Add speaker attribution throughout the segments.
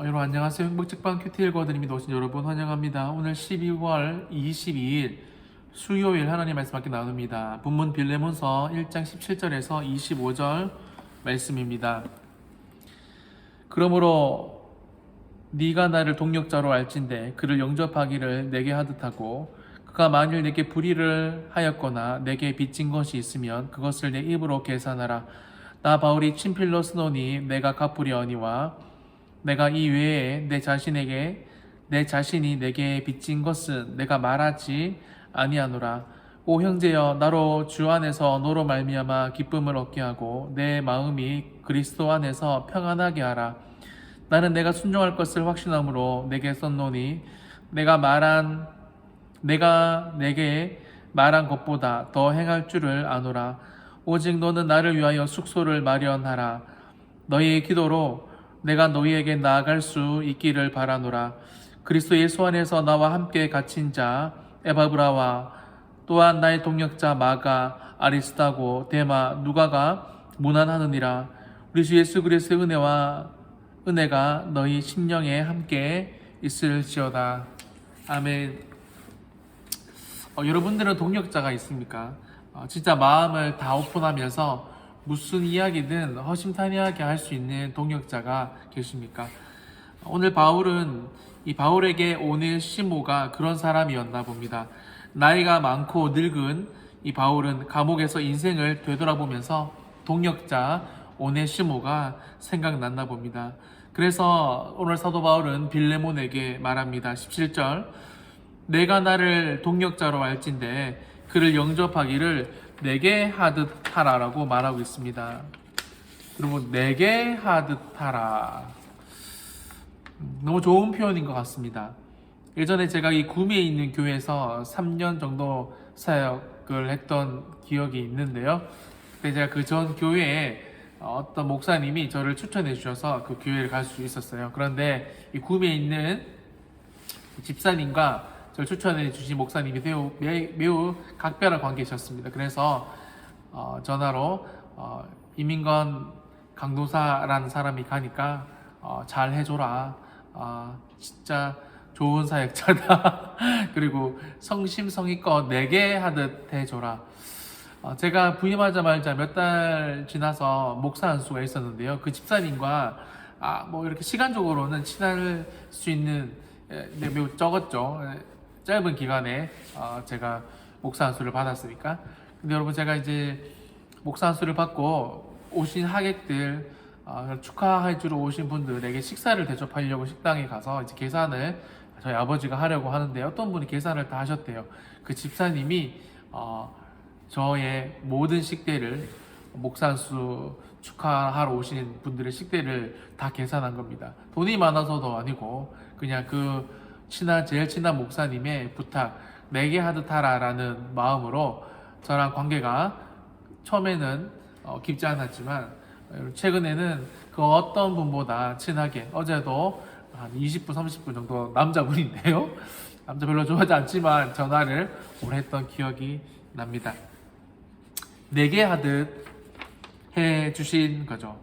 Speaker 1: 어, 여러분 안녕하세요. 행복직방 큐티 읽어드림이 오신 여러분 환영합니다. 오늘 12월 22일 수요일 하나님 말씀 함께 나눕니다. 본문 빌레몬서 1장 17절에서 25절 말씀입니다. 그러므로 네가 나를 동력자로 알진대 그를 영접하기를 내게 하듯하고 그가 만일 내게 불의를 하였거나 내게 빚진 것이 있으면 그것을 내 입으로 계산하라. 나 바울이 친필로 쓰노니 내가 갚으려니와 내가 이 외에 내 자신에게 내 자신이 내게 빚진 것은 내가 말하지 아니하노라. 오 형제여 나로 주 안에서 너로 말미암아 기쁨을 얻게 하고 내 마음이 그리스도 안에서 평안하게 하라. 나는 내가 순종할 것을 확신함으로 내게 썼노니 내가 말한 내가 내게 말한 것보다 더 행할 줄을 아노라. 오직 너는 나를 위하여 숙소를 마련하라. 너희의 기도로 내가 너희에게 나아갈 수 있기를 바라노라. 그리스도 예수 안에서 나와 함께 갇힌 자 에바브라와 또한 나의 동력자 마가 아리스타고 데마 누가가 무난하느니라. 우리 주 예수 그리스도의 은혜와 은혜가 너희 심령에 함께 있을지어다. 아멘. 어, 여러분들은 동력자가 있습니까? 어, 진짜 마음을 다 오픈하면서 무슨 이야기든 허심탄회하게 할 수 있는 동력자가 계십니까? 오늘 바울은 이 바울에게 오늘 시모가 그런 사람이었나 봅니다. 나이가 많고 늙은 이 바울은 감옥에서 인생을 되돌아보면서 동력자 오네시모가 생각났나 봅니다. 그래서 오늘 사도 바울은 빌레몬에게 말합니다. 17절 내가 나를 동력자로 알진대 그를 영접하기를 내게 하듯 하라라고 말하고 있습니다. 여러분 내게 하듯 하라 음, 너무 좋은 표현인 것 같습니다. 예전에 제가 이 구미에 있는 교회에서 3년 정도 사역을 했던 기억이 있는데요. 그때 제가 그 전 교회에 어떤 목사님이 저를 추천해 주셔서 그 교회를 갈 수 있었어요. 그런데 이 구미에 있는 집사님과 저를 추천해 주신 목사님이 매우, 매- 매우 각별한 관계셨습니다. 그래서 어, 전화로 어, 이민건 강도사라는 사람이 가니까 어, 잘 해줘라. 아, 진짜 좋은 사역자다. 그리고 성심성의껏 내게 하듯 해줘라. 어, 제가 부임하자마자 몇 달 지나서 목사 안수가 있었는데요. 그 집사님과 아, 뭐 이렇게 시간적으로는 친할 수 있는 에, 네, 매우 적었죠. 에, 짧은 기간에 어, 제가 목사 안수를 받았으니까. 근데 여러분 제가 이제 목사 안수를 받고 오신 하객들 어, 축하해 주러 오신 분들에게 식사를 대접하려고 식당에 가서 이제 계산을 저희 아버지가 하려고 하는데 어떤 분이 계산을 다 하셨대요. 그 집사님이 어, 저의 모든 식대를 목산수 축하하러 오신 분들의 식대를 다 계산한 겁니다. 돈이 많아서도 아니고 그냥 그 친한 제일 친한 목사님의 부탁 내게 하듯 하라라는 마음으로 저랑 관계가 처음에는 어, 깊지 않았지만 어, 최근에는 그 어떤 분보다 친하게 어제도 한 20분 30분 정도 남자분인데요. 남자 별로 좋아하지 않지만 전화를 오래 했던 기억이 납니다. 내게 하듯 해 주신 거죠.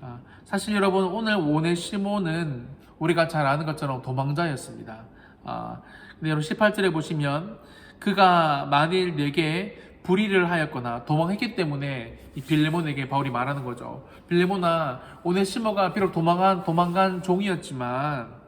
Speaker 1: 아, 사실 여러분 오늘 오네 시몬은 우리가 잘 아는 것처럼 도망자였습니다 아, 근데 여러분 18절에 보시면 그가 만일 내게 불의를 하였거나 도망했기 때문에 이 빌레몬에게 바울이 말하는 거죠. 빌레몬아, 오네시모가 비록 도망간 도망간 종이었지만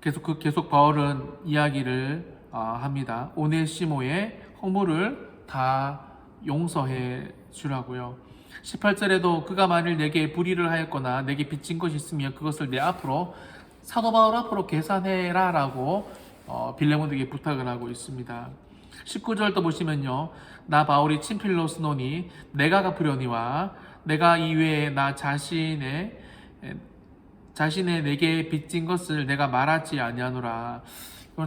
Speaker 1: 계속 그 계속 바울은 이야기를 아, 합니다. 오네시모의 허물을 다 용서해 주라고요. 18절에도 그가 만일 내게 불의를 하였거나 내게 빚진 것이 있으면 그것을 내 앞으로 사도 바울 앞으로 계산해라 라고 어, 빌레몬에게 부탁을 하고 있습니다. 19절도 보시면요. 나 바울이 친필로 쓰노니 내가 갚으려니와 내가 이외에 나 자신의 에, 자신의 내게 빚진 것을 내가 말하지 아니하노라.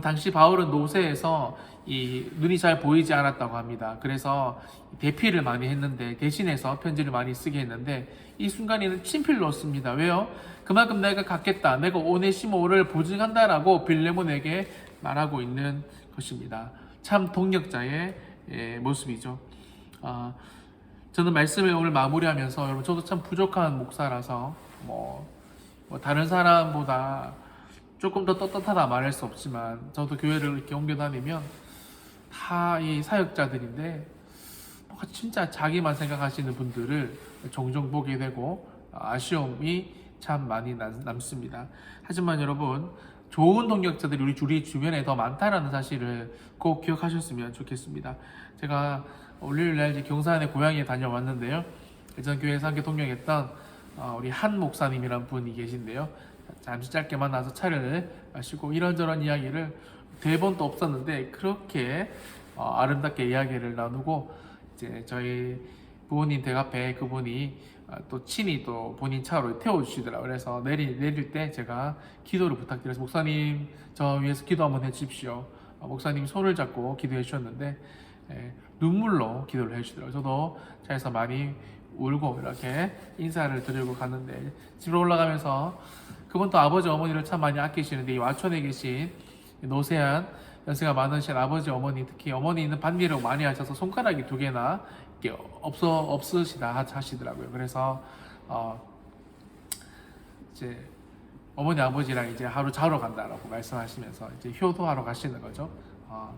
Speaker 1: 당시 바울은 노세에서 이 눈이 잘 보이지 않았다고 합니다. 그래서 대피를 많이 했는데 대신해서 편지를 많이 쓰게 했는데 이 순간에는 친필로 씁니다. 왜요? 그만큼 내가 갖겠다. 내가 오네시모를 보증한다라고 빌레몬에게 말하고 있는 것입니다. 참 동력자의 예, 모습이죠. 아, 저는 말씀을 오늘 마무리하면서 여러분 저도 참 부족한 목사라서 뭐, 뭐 다른 사람보다 조금 더 떳떳하다 말할 수 없지만 저도 교회를 이렇게 옮겨 다니면 다 이 사역자들인데 진짜 자기만 생각하시는 분들을 종종 보게 되고 아쉬움이 참 많이 남- 남습니다. 하지만 여러분 좋은 동력자들이 우리 우리 주변에 더 많다라는 사실을 꼭 기억하셨으면 좋겠습니다. 제가 월요일 날 경산에 고향에 다녀왔는데요. 예전 교회에서 함께 동력했던 어, 우리 한 목사님이란 분이 계신데요. 잠시 짧게 만나서 차를 마시고 이런저런 이야기를 대본도 없었는데 그렇게 어, 아름답게 이야기를 나누고 이제 저희 부모님 댁 앞에 그분이 아, 또 친히 또 본인 차로 태워주시더라고요. 그래서 내리, 내릴 때 제가 기도를 부탁드려서 목사님 저 위해서 기도 한번 해주십시오. 어, 목사님 손을 잡고 기도해 주셨는데 예, 눈물로 기도를 해주시더라고요. 저도 차에서 많이 울고 이렇게 인사를 드리고 갔는데 집으로 올라가면서 그분 또 아버지 어머니를 참 많이 아끼시는데 이 와촌에 계신 노세한 연세가 많으신 아버지 어머니 특히 어머니는 반미를 많이 하셔서 손가락이 두 개나 없어 없으시다 하- 하시더라고요. 그래서 어 이제 어머니 아버지랑 이제 하루 자러 간다라고 말씀하시면서 이제 효도하러 가시는 거죠. 어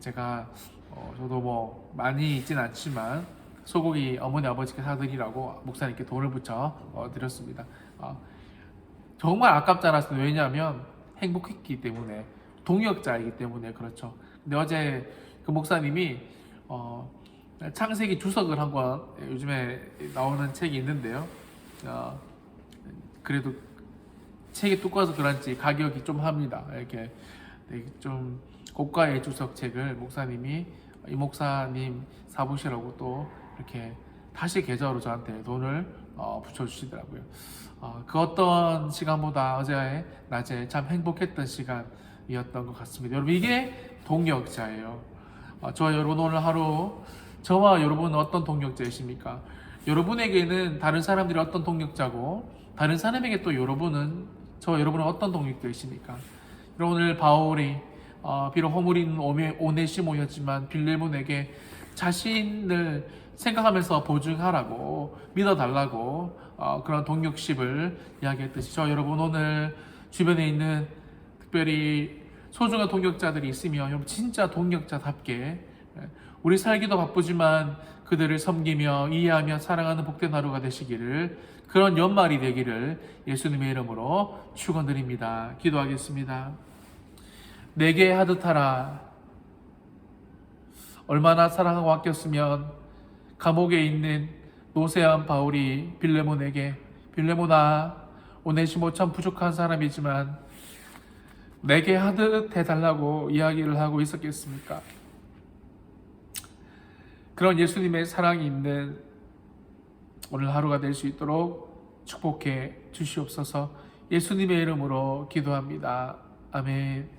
Speaker 1: 제가 어 저도 뭐 많이 있진 않지만 소고기 어머니 아버지께 사드리라고 목사님께 돈을 붙여 어, 드렸습니다. 어, 정말 아깝지 않았어요. 왜냐하면 행복했기 때문에 동역자이기 때문에 그렇죠. 근데 어제 그 목사님이 어, 창세기 주석을 한 권 요즘에 나오는 책이 있는데요. 어, 그래도 책이 두꺼워서 그런지 가격이 좀 합니다. 이렇게 좀 고가의 주석 책을 목사님이 이 목사님 사보시라고 또 이렇게 다시 계좌로 저한테 돈을 어, 붙여주시더라고요. 어, 그 어떤 시간보다 어제 낮에 참 행복했던 시간 이었던 것 같습니다. 여러분 이게 동역자예요. 어, 저와 여러분 오늘 하루 저와 여러분은 어떤 동역자이십니까? 여러분에게는 다른 사람들이 어떤 동역자고 다른 사람에게 또 여러분은 저와 여러분은 어떤 동역자이십니까? 여러분 오늘 바울이 어, 비록 허물인 오네시모였지만 빌레몬에게 자신을 생각하면서 보증하라고 믿어달라고 어, 그런 동력십을 이야기했듯이 저 여러분 오늘 주변에 있는 특별히 소중한 동력자들이 있으면 여러분 진짜 동력자답게 예, 우리 살기도 바쁘지만 그들을 섬기며 이해하며 사랑하는 복된 하루가 되시기를 그런 연말이 되기를 예수님의 이름으로 축원드립니다. 기도하겠습니다. 내게 하듯 하라. 얼마나 사랑하고 아꼈으면 감옥에 있는 노세한 바울이 빌레몬에게 빌레몬아 오네시모 참 부족한 사람이지만 내게 하듯 해달라고 이야기를 하고 있었겠습니까? 그런 예수님의 사랑이 있는 오늘 하루가 될 수 있도록 축복해 주시옵소서 예수님의 이름으로 기도합니다. 아멘.